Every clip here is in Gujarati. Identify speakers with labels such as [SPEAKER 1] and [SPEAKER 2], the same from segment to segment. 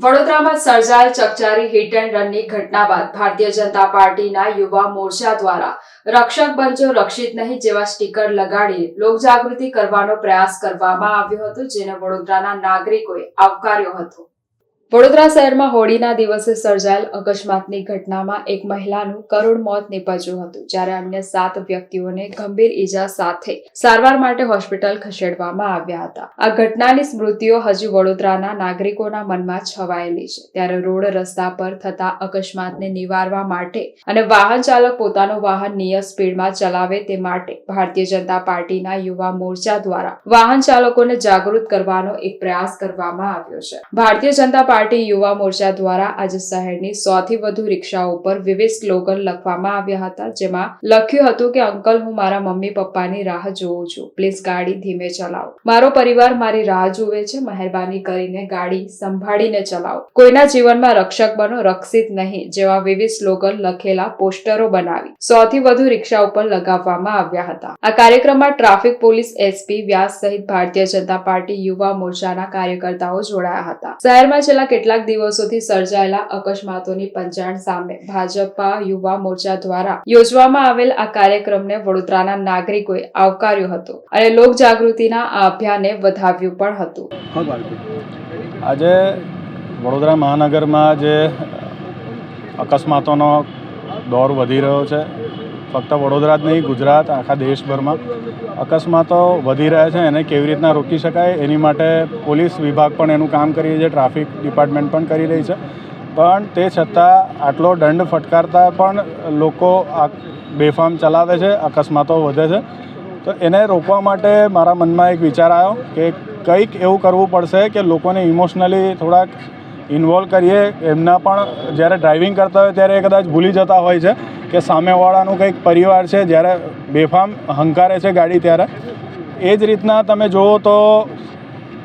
[SPEAKER 1] વડોદરામાં સર્જાયેલ ચકચારી હિટ એન્ડ રનની ઘટના બાદ ભારતીય જનતા પાર્ટીના યુવા મોરચા દ્વારા રક્ષક બનજો રક્ષિત નહીં જેવા સ્ટીકર લગાડી લોકજાગૃતિ કરવાનો પ્રયાસ કરવામાં આવ્યો હતો, જેને વડોદરાના નાગરિકોએ આવકાર્યો હતો. વડોદરા શહેરમાં હોળીના દિવસે સર્જાયેલ અકસ્માતની ઘટનામાં એક મહિલાનું કરુણ મોત નિપજ્યું હતું, જ્યારે અન્ય સાત વ્યક્તિઓને ગંભીર ઈજા સાથે સારવાર માટે હોસ્પિટલ ખસેડવામાં આવ્યા હતા. આ ઘટનાની સ્મૃતિઓ હજુ વડોદરાના નાગરિકોના મનમાં છવાયેલી છે, ત્યારે રોડ રસ્તા પર થતા અકસ્માતને નિવારવા માટે અને વાહન ચાલક પોતાનું વાહન નિયત સ્પીડમાં ચલાવે તે માટે ભારતીય જનતા પાર્ટીના યુવા મોરચા દ્વારા વાહન ચાલકોને જાગૃત કરવાનો એક પ્રયાસ કરવામાં આવ્યો છે. ભારતીય જનતા પાર્ટી યુવા મોરચા દ્વારા આજે શહેરની સોથી વધુ રિક્ષાઓ પર વિવિધ સ્લોગન લખવામાં આવ્યા હતા. જેમાં લખ્યું હતું કે, અંકલ, હું મારા મમ્મી પપ્પાની રાહ જોઉં છું. પ્લીઝ ગાડી ધીમે ચલાવો. મારો પરિવાર મારી રાહ જુએ છે. મહેરબાની કરીને ગાડી સંભાળીને ચલાવો. કોઈના જીવનમાં રક્ષક બનો, રક્ષિત નહીં, જેવા વિવિધ સ્લોગન લખેલા પોસ્ટરો બનાવી સૌથી વધુ રિક્ષા ઉપર લગાવવામાં આવ્યા હતા. આ કાર્યક્રમમાં ટ્રાફિક પોલીસ એસપી વ્યાસ સહિત ભારતીય જનતા પાર્ટી યુવા મોરચાના કાર્યકર્તાઓ જોડાયા હતા. શહેરમાં છેલ્લા કેટલાક દિવસોથી સર્જાયેલા અકસ્માતોની પંચાણ સામે ભાજપા યુવા મોરચા દ્વારા યોજવામાં આવેલ આ કાર્યક્રમને વડોદરાના નાગરિકોએ આવકાર્યો હતો અને લોક જાગૃતિના આ અભિયાનને વધાવ્યું પણ હતું.
[SPEAKER 2] આજે વડોદરા મહાનગરમાં જે અકસ્માતોનો દોર વધી રહ્યો છે ફક્ત વડોદરા જ નહીં, ગુજરાત, આખા દેશભરમાં. અકસ્માતો વધી રહ્યા છે, એને કેવી રીતના રોકી શકાય એની માટે પોલીસ વિભાગ પણ એનું કામ કરી રહી છે, ટ્રાફિક ડિપાર્ટમેન્ટ પણ કરી રહી છે. પણ તે છતાં આટલો દંડ ફટકારતા પણ લોકો આ બેફામ ચલાવે છે, અકસ્માતો વધે છે. તો એને રોકવા માટે મારા મનમાં એક વિચાર આવ્યો કે કંઈક એવું કરવું પડશે કે લોકોને ઇમોશનલી થોડાક ઇન્વોલ્વ કરીએ. એમના પણ જ્યારે ડ્રાઇવિંગ કરતા હોય ત્યારે એ કદાચ ભૂલી જતા હોય છે. કે સામેવાળાનું કંઈક પરિવાર છે, જ્યારે બેફામ હંકારે છે ગાડી ત્યારે, એ જ રીતના તમે જુઓ તો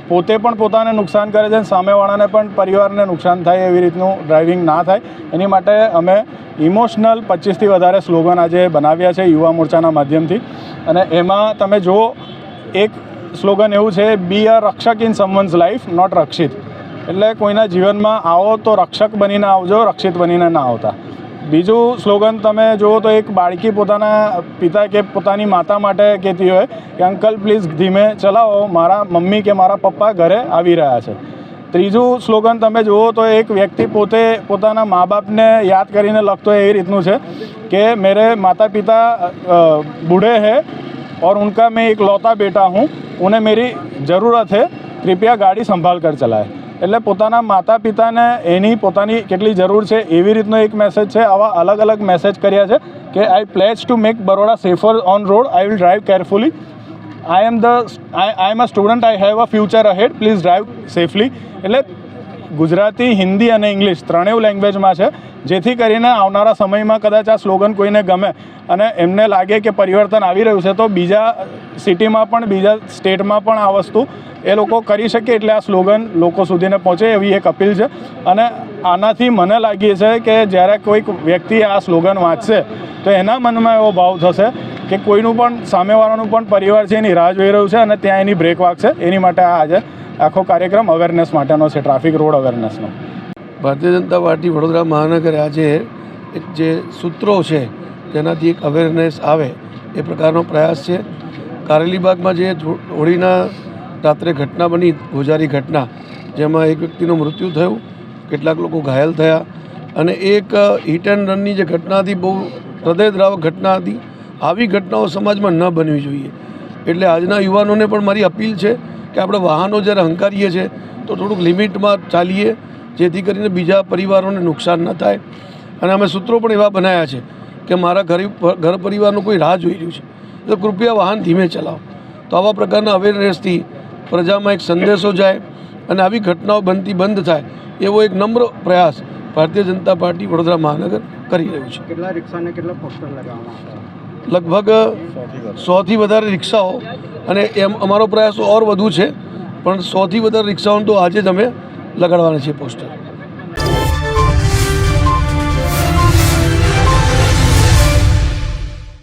[SPEAKER 2] પોતે પણ પોતાને નુકસાન કરે છે અને સામેવાળાને પણ પરિવારને નુકસાન થાય એવી રીતનું ડ્રાઇવિંગ ના થાય. એની માટે અમે ઇમોશનલ પચીસથી વધારે સ્લોગન આજે બનાવ્યા છે યુવા મોરચાના માધ્યમથી. અને એમાં તમે જુઓ, એક સ્લોગન એવું છે બી અ રક્ષક ઇન સમવન્સ લાઈફ નોટ રક્ષિત. એટલે કોઈના જીવનમાં આવો તો રક્ષક બનીને આવજો, રક્ષિત બનીને ના આવતા. બીજું સ્લોગન તમે જુઓ તો એક બાળકી પોતાના પિતા કે પોતાની માતા માટે કહેતી હોય કે અંકલ પ્લીઝ ધીમે ચલાવો મારા મમ્મી કે મારા પપ્પા ઘરે આવી રહ્યા છે ત્રીજું સ્લોગન તમે જુઓ તો એક વ્યક્તિ પોતે પોતાના મા બાપને યાદ કરીને લખતો હોય એ રીતનું છે કે મેરે માતા પિતા અ, बूढ़े हैं और उनका मैं एक लौता बेटा हूँ उन्हें मेरी ज़रूरत है कृपया गाड़ी संभाल कर चलाए એટલે પોતાના માતા પિતાને એની પોતાની કેટલી જરૂર છે એવી રીતનો એક મેસેજ છે. આવા અલગ અલગ મેસેજ કર્યા છે કે I pledge to make Baroda safer on road I will drive carefully I am the I I am a student I have a future ahead please drive safely એટલે ગુજરાતી, હિન્દી અને ઇંગ્લિશ ત્રણેય લેંગ્વેજમાં છે. જેથી કરીને આવનારા સમયમાં કદાચ આ સ્લોગન કોઈને ગમે. અને એમને લાગે કે પરિવર્તન આવી રહ્યું છે, તો બીજા સિટીમાં પણ, બીજા સ્ટેટમાં પણ આ વસ્તુ એ લોકો કરી શકે એટલે આ સ્લોગન લોકો સુધીને પહોંચે એવી એક અપીલ છે. અને આનાથી મને લાગીએ છે કે જ્યારે કોઈક વ્યક્તિ આ સ્લોગન વાંચશે, તો એના મનમાં એવો ભાવ થશે કે કોઈનું પણ, સામેવાળાનું પણ પરિવાર છે એની રાહ જોઈ રહ્યું છે અને ત્યાં એની બ્રેક વાગશે. એની માટે આ આજે આખો કાર્યક્રમ અવેરનેસ માટેનો છે traffic road અવેરનેસનો
[SPEAKER 3] Bharatiya Janata party Vadodara મહાનગરે આજે એક જે સૂત્રો છે, તેનાથી એક અવેરનેસ આવે એ પ્રકારનો પ્રયાસ છે. કારેલીબાગમાં જે હોળીના રાત્રે ઘટના બની ગોજારી ઘટના, જેમાં એક વ્યક્તિનું મૃત્યુ થયું, કેટલાક લોકો ઘાયલ થયા અને એક હિટ એન્ડ રનની જે ઘટના હતી, બહુ હૃદયદ્રાવક ઘટના હતી, આવી ઘટનાઓ સમાજમાં ન બનવી જોઈએ. એટલે આજના યુવાનોને પણ મારી અપીલ છે કે આપણે વાહનો જ્યારે હંકારીએ છીએ, તો થોડુંક લિમિટમાં ચાલીએ, જેથી કરીને બીજા પરિવારોને નુકસાન ન થાય. અને અમે સૂત્રો પણ એવા બનાવ્યા છે કે મારા ઘર ઘર પરિવારનું કોઈ રાહ જોઈ રહ્યું છે. તો કૃપયા વાહન ધીમે ચલાવો. તો આવા પ્રકારના અવેરનેસથી પ્રજામાં એક સંદેશો જાય અને આવી ઘટનાઓ બનતી બંધ થાય, એવો એક નમ્ર પ્રયાસ ભારતીય જનતા પાર્ટી વડોદરા મહાનગર કરી રહ્યું છે.
[SPEAKER 4] કેટલા રિક્ષાને કેટલા પોસ્ટર લગાવવામાં
[SPEAKER 3] લગભગ સોથી વધારે રિક્ષાઓ અને એમ અમારો પ્રયાસ ઓર વધુ છે, પણ સોથી વધારે રિક્ષાઓને તો આજે જ અમે લગાડવાના છીએ પોસ્ટર.